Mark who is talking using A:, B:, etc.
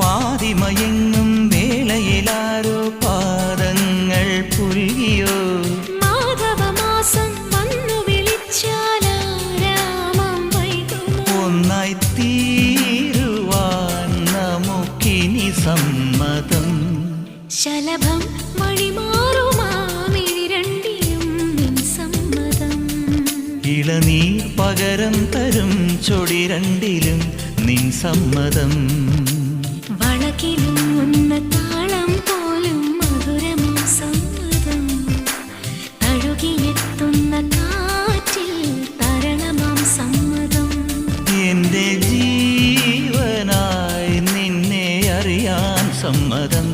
A: പാതിമയങ്ങും വേളയിലാരോ പാദങ്ങൾ പുൽകിയോ
B: മാധവമാസം വന്നു വിളിച്ചാലാരാമം വൈകുമോ
A: ഒന്നായി തീരുവാൻ നമുക്കിനി സമ്മതം.
B: ശലഭം വഴിമാറുമാമിരണ്ടിലും
A: ഇളനീർ പകരം തരും ചൊടി രണ്ടിലും നിൻ സമ്മതം. വളകിലൂന്ന താളം പോലും കാറ്റിൽ ജീവനായി നിന്നെ അറിയാൻ സമ്മതം.